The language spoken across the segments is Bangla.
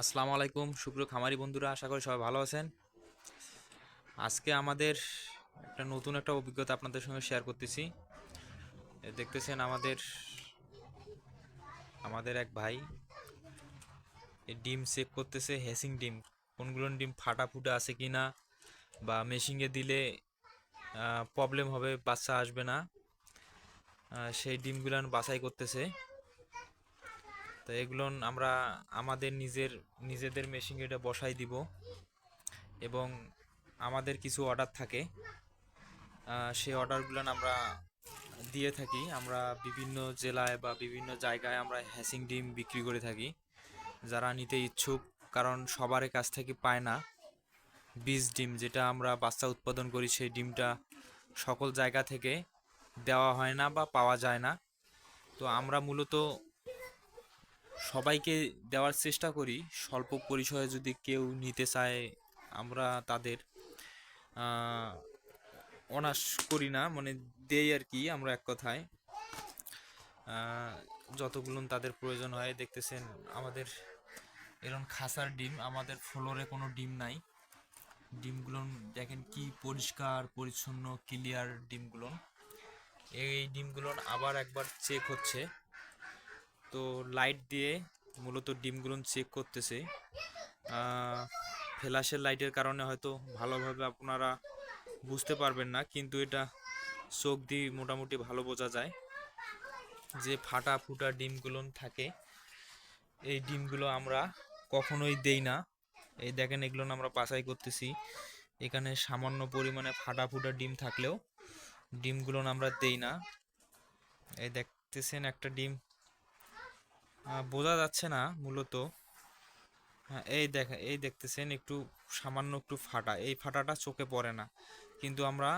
আসসালামু আলাইকুম, সুপ্রিয় খামারি বন্ধুরা, আশা করি সবাই ভালো আছেন। আজকে আমাদের একটা নতুন একটা অভিজ্ঞতা আপনাদের সঙ্গে শেয়ার করতেছি। দেখতেছেন আমাদের আমাদের এক ভাই ডিম চেক করতেছে হেসিং ডিম। কোনগুলো ডিম ফাটা ফুটা আছে কি না বা মেশিনে দিলে প্রবলেম হবে, বাচ্চা আসবে না সেই ডিমগুলো বাছাই করতেছে। তো এগুলো আমরা আমাদের নিজের, নিজেদের মেশিনে এটা বসাই দিব এবং আমাদের কিছু অর্ডার থাকে। সেই অর্ডারগুলো আমরা দিয়ে থাকি। আমরা বিভিন্ন জেলায় বা বিভিন্ন জায়গায় আমরা হ্যাসিং ডিম বিক্রি করে থাকি। যারা নিতে ইচ্ছুক, কারণ সবার কাছ থেকে পায় না। বীজ ডিম যেটা আমরা বাচ্চা উৎপাদন করি, সেই ডিমটা সকল জায়গা থেকে দেওয়া হয় না বা পাওয়া যায় না। তো আমরা মূলত সবাইকে দেওয়ার চেষ্টা করি। স্বল্প পরিসরে যদি কেউ নিতে চায়, আমরা তাদের অনাস করি না মানে দেই আর কি, আমরা এক কথায়। যতগুলো তাদের প্রয়োজন হয়, দেখতেছেন আমাদের এরকম খাসার ডিম, আমাদের ফ্লোরে কোনো ডিম নাই। ডিমগুলো দেখেন কি পরিষ্কার, পরিচ্ছন্ন, ক্লিয়ার ডিমগুলো। এই ডিমগুলো আবার একবার চেক হচ্ছে। তো লাইট দিয়ে মূলত ডিমগুলো চেক করতেছে। ফ্ল্যাশের লাইটের কারণে হয়তো ভালোভাবে আপনারা বুঝতে পারবেন না, কিন্তু এটা চোখ দিয়ে মোটামুটি ভালো বোঝা যায় যে ফাটা ফুটা ডিমগুলো থাকে। এই ডিমগুলো আমরা কখনোই দেই না। এই দেখেন এগুলো আমরা বাছাই করতেছি। এখানে সামান্য পরিমাণে ফাটা ফুটা ডিম থাকলেও ডিমগুলো আমরা দেই না। এই দেখতেছেন একটা ডিম। বোঝা যাচ্ছে না মূলত। হ্যাঁ এই দেখ, এই দেখতেছেন একটু সামান্য একটু ফাটা। এই ফাটাটা চোখে পড়ে না। কিন্তু আমরা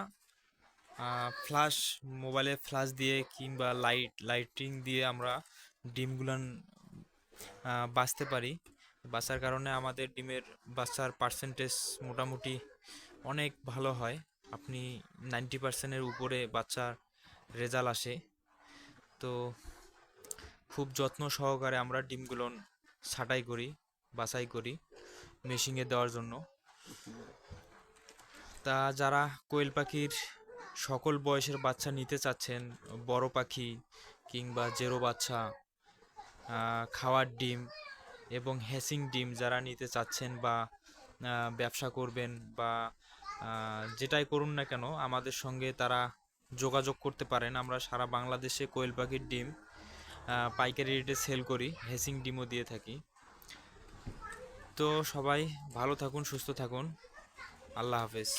ফ্ল্যাশ মোবাইলে ফ্ল্যাশ দিয়ে কিংবা লাইট লাইটিং দিয়ে আমরা ডিমগুলান বাঁচতে পারি। বাঁচার কারণে আমাদের ডিমের বাচ্চার পার্সেন্টেজ মোটামুটি অনেক ভালো হয়। আপনি নাইনটি পার্সেন্টের উপরে বাচ্চার রেজাল্ট আসে। তো খুব যত্ন সহকারে আমরা ডিমগুলো ছাঁটাই করি, বাছাই করি, মেশিনে দেওয়ার জন্য। তা যারা কোয়েল পাখির সকল বয়সের বাচ্চা নিতে চাচ্ছেন, বড় পাখি কিংবা জেরো বাচ্চা খাওয়ার ডিম এবং হ্যাসিং ডিম যারা নিতে চাচ্ছেন বা ব্যবসা করবেন বা যেটাই করুন না কেন, আমাদের সঙ্গে তারা যোগাযোগ করতে পারেন। আমরা সারা বাংলাদেশে কোয়েল পাখির ডিম পাইকারি রেটে সেল করি হেসিং ডিমও দিয়ে থাকি। তো সবাই ভালো থাকুন, সুস্থ থাকুন। আল্লাহ হাফেজ।